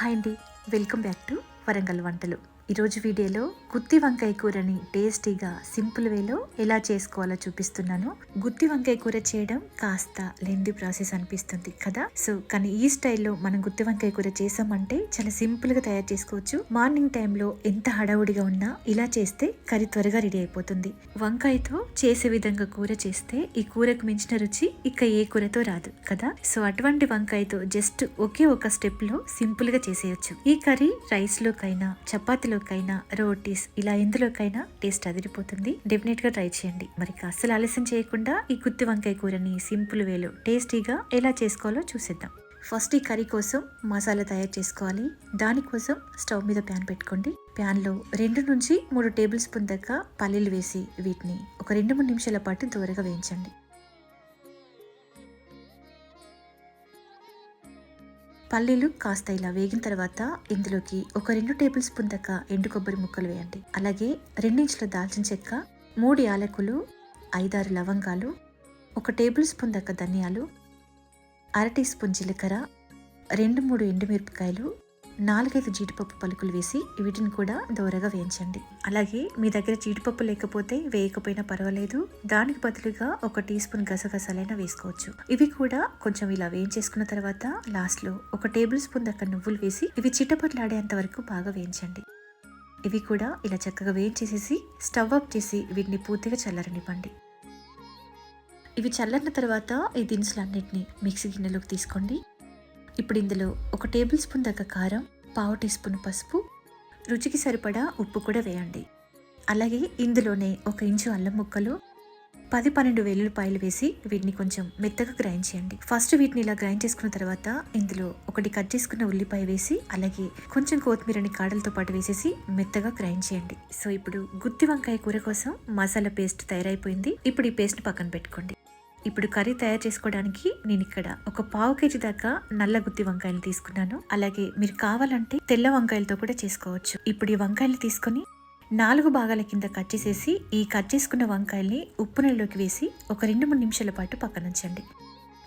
Hi అండి. Welcome back to Warangal వంటలు. ఈరోజు వీడియోలో గుత్తి వంకాయ కూరని టేస్టీగా సింపుల్ వేలో ఎలా చేసుకోవాలో చూపిస్తున్నాను. గుత్తి వంకాయ కూర చేయడం కాస్త లెంది ప్రాసెస్ అనిపిస్తుంది కదా? సో కానీ ఈ స్టైల్లో మనం గుత్తి వంకాయ కూర చేసామంటే చాలా సింపుల్గా తయారు చేసుకోవచ్చు. మార్నింగ్ టైంలో ఎంత హడావుడిగా ఉన్నా ఇలా చేస్తే కర్రీ త్వరగా రెడీ అయిపోతుంది. వంకాయతో చేసే విధంగా కూర చేస్తే ఈ కూరకు మించిన రుచి ఇక ఏ కూరతో రాదు కదా? సో అటువంటి వంకాయతో జస్ట్ ఒకే ఒక స్టెప్లో సింపుల్గా చేసేయచ్చు. ఈ కర్రీ రైస్ లోకైనా చపాతీలోకైనా రోటీస్ ఇలా ఎందులోకైనా టేస్ట్ అదిరిపోతుంది. డెఫినెట్గా ట్రై చేయండి. మరి అస్సలు ఆలస్యం చేయకుండా ఈ గుత్తి వంకాయ కూరని సింపుల్ వేలో టేస్టీగా ఎలా చేసుకోవాలో చూసేద్దాం. ఫస్ట్ ఈ కర్రీ కోసం మసాలా తయారు చేసుకోవాలి. దానికోసం స్టవ్ మీద ప్యాన్ పెట్టుకోండి. ప్యాన్లో రెండు నుంచి మూడు టేబుల్ స్పూన్ దాకా పల్లీలు వేసి వీటిని ఒక రెండు మూడు నిమిషాల పాటు దూరగా వేయించండి. పల్లీలు కాస్త ఇలా వేగిన తర్వాత ఇందులోకి ఒక రెండు టేబుల్ స్పూన్ దాకా ఎండు కొబ్బరి ముక్కలు వేయండి. అలాగే రెండించుల దాల్చిన చెక్క మూడు యాలకులు ఐదారు లవంగాలు ఒక టేబుల్ స్పూన్ దాకా ధనియాలు అర టీ స్పూన్ జీలకర్ర రెండు మూడు ఎండుమిరపకాయలు నాలుగైదు జీడిపప్పు పలుకులు వేసి వీటిని కూడా దోరగా వేయించండి. అలాగే మీ దగ్గర జీడిపప్పు లేకపోతే వేయకపోయినా పర్వాలేదు. దానికి బదులుగా ఒక టీ స్పూన్ గసగసాలైనా వేసుకోవచ్చు. ఇవి కూడా కొంచెం ఇలా వేయించేసుకున్న తర్వాత లాస్ట్లో ఒక టేబుల్ స్పూన్ దాకా నువ్వులు వేసి ఇవి చిట్టపట్లాడేంత వరకు బాగా వేయించండి. ఇవి కూడా ఇలా చక్కగా వేయించేసేసి స్టవ్ ఆఫ్ చేసి వీటిని పూర్తిగా చల్లరనివ్వండి. ఇవి చల్లరిన తర్వాత ఈ దినుసులన్నిటిని మిక్సీ గిన్నెలోకి తీసుకోండి. ఇప్పుడు ఇందులో ఒక టేబుల్ స్పూన్ దగ్గ కారం పావు టీ స్పూన్ పసుపు రుచికి సరిపడా ఉప్పు కూడా వేయండి. అలాగే ఇందులోనే ఒక ఇంచు అల్లం ముక్కలు పది పన్నెండు వెల్లుల్లిపాయలు వేసి వీటిని కొంచెం మెత్తగా గ్రైండ్ చేయండి. ఫస్ట్ వీటిని ఇలా గ్రైండ్ చేసుకున్న తర్వాత ఇందులో ఒకటి కట్ చేసుకున్న ఉల్లిపాయ వేసి అలాగే కొంచెం కొత్తిమీరని కాడలతో పాటు వేసేసి మెత్తగా గ్రైండ్ చేయండి. సో ఇప్పుడు గుత్తి వంకాయ కూర కోసం మసాలా పేస్ట్ తయారైపోయింది. ఇప్పుడు ఈ పేస్ట్ పక్కన పెట్టుకోండి. ఇప్పుడు కర్రీ తయారు చేసుకోవడానికి నేను ఇక్కడ ఒక పావు కేజీ దాకా నల్ల గుత్తి వంకాయలు తీసుకున్నాను. అలాగే మీరు కావాలంటే తెల్ల వంకాయలతో కూడా చేసుకోవచ్చు. ఇప్పుడు ఈ వంకాయలు తీసుకొని నాలుగు భాగాల కింద కట్ చేసేసి ఈ కట్ చేసుకున్న వంకాయల్ని ఉప్పు నీళ్ళలోకి వేసి ఒక రెండు మూడు నిమిషాల పాటు పక్కనుంచండి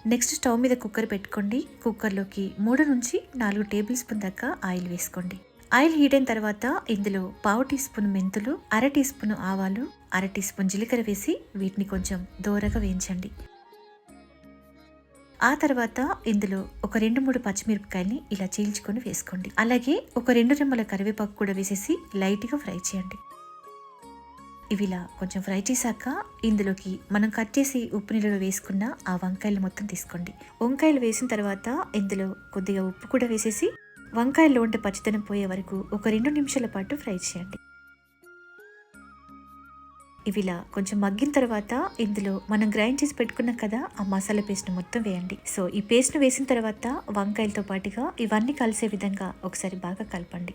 నెక్స్ట్ స్టవ్ మీద కుక్కర్ పెట్టుకోండి. కుక్కర్లోకి మూడు నుంచి నాలుగు టేబుల్ స్పూన్ దాకా ఆయిల్ వేసుకోండి. ఆయిల్ హీట్ అయిన తర్వాత ఇందులో పావు టీ స్పూన్ మెంతులు అర టీ స్పూన్ ఆవాలు అర టీ స్పూన్ జీలకర్ర వేసి వీటిని కొంచెం దోరగా వేయించండి. ఆ తర్వాత ఇందులో ఒక రెండు మూడు పచ్చిమిరపకాయల్ని ఇలా చీల్చుకొని వేసుకోండి. అలాగే ఒక రెండు రెమ్మల కరివేపాకు కూడా వేసేసి లైట్గా ఫ్రై చేయండి. ఇవి ఇలా కొంచెం ఫ్రై చేశాక ఇందులోకి మనం కట్ చేసి ఉప్పు నీళ్ళలో వేసుకున్న ఆ వంకాయలు మొత్తం తీసుకోండి. వంకాయలు వేసిన తర్వాత ఇందులో కొద్దిగా ఉప్పు కూడా వేసేసి వంకాయల్లో ఉంటే పచ్చిదనం పోయే వరకు ఒక రెండు నిమిషాల పాటు ఫ్రై చేయండి. ఇవిలా కొంచెం మగ్గిన తర్వాత ఇందులో మనం గ్రైండ్ చేసి పెట్టుకున్నాం కదా ఆ మసాలా పేస్ట్ మొత్తం వేయండి. సో ఈ పేస్ట్ను వేసిన తర్వాత వంకాయలతో పాటుగా ఇవన్నీ కలిసే విధంగా ఒకసారి బాగా కలపండి.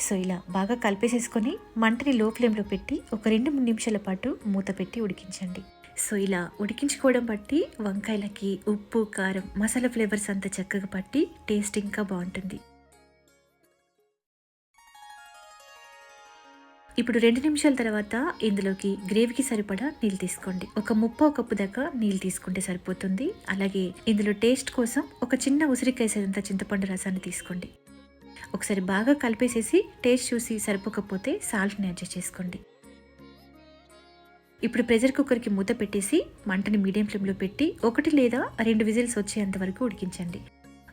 సో ఇలా బాగా కలిపేసేసుకొని మంటని లో ఫ్లేమ్లో పెట్టి ఒక రెండు మూడు నిమిషాల పాటు మూత పెట్టి ఉడికించండి. సో ఇలా ఉడికించుకోవడం బట్టి వంకాయలకి ఉప్పు కారం మసాలా ఫ్లేవర్స్ అంతా చక్కగా పట్టి టేస్ట్ ఇంకా బాగుంటుంది. ఇప్పుడు రెండు నిమిషాల తర్వాత ఇందులోకి గ్రేవీకి సరిపడా నీళ్ళు తీసుకోండి. ఒక ముప్పో కప్పు దాకా నీళ్ళు తీసుకుంటే సరిపోతుంది. అలాగే ఇందులో టేస్ట్ కోసం ఒక చిన్న ఉసిరికేసేంత చింతపండు రసాన్ని తీసుకోండి. ఒకసారి బాగా కలిపేసేసి టేస్ట్ చూసి సరిపోకపోతే సాల్ట్ని అడ్జస్ట్ చేసుకోండి ఇప్పుడు ప్రెషర్ కుక్కర్కి మూత పెట్టేసి మంటని మీడియం ఫ్లేమ్లో పెట్టి ఒకటి లేదా రెండు విజిల్స్ వచ్చేంత వరకు ఉడికించండి.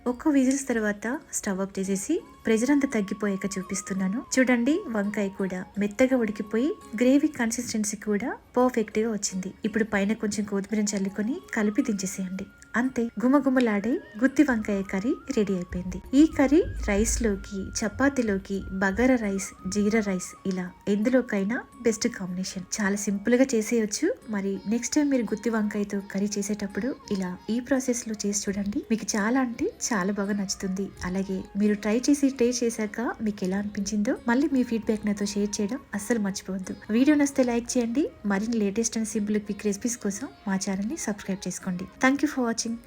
ఒక్క విజిల్స్ తర్వాత స్టవ్ ఆఫ్ చేసేసి ప్రెజర్ అంతా తగ్గిపోయాక చూపిస్తున్నాను. చూడండి వంకాయ కూడా మెత్తగా ఉడికిపోయి గ్రేవీ కన్సిస్టెన్సీ కూడా పర్ఫెక్ట్గా వచ్చింది. ఇప్పుడు పైన కొంచెం కొత్తిమీర చల్లుకొని కలిపి దించేసేయండి. అంతే గుమగుమలాడే గుత్తి వంకాయ కర్రీ రెడీ అయిపోయింది. ఈ కర్రీ రైస్లోకి చపాతీలోకి బగారా రైస్ జీరా రైస్ ఇలా ఎందులోకైనా బెస్ట్ కాంబినేషన్. చాలా సింపుల్గా చేసేయచ్చు. మరి నెక్స్ట్ టైం మీరు గుత్తి వంకాయతో కర్రీ చేసేటప్పుడు ఇలా ఈ ప్రాసెస్లో చేసి చూడండి. మీకు చాలా అంటే చాలా బాగా నచ్చుతుంది. అలాగే మీరు ట్రై చేసి టేస్ట్ చేశాక మీకు ఎలా అనిపించిందో మళ్ళీ మీ ఫీడ్బ్యాక్ నాతో షేర్ చేయడం అస్సలు మర్చిపోవద్దు. వీడియో నస్తే లైక్ చేయండి. మరిన్ని latest and simple quick recipes కోసం మా ఛానల్ని సబ్స్క్రైబ్ చేసుకోండి. Thank you for watching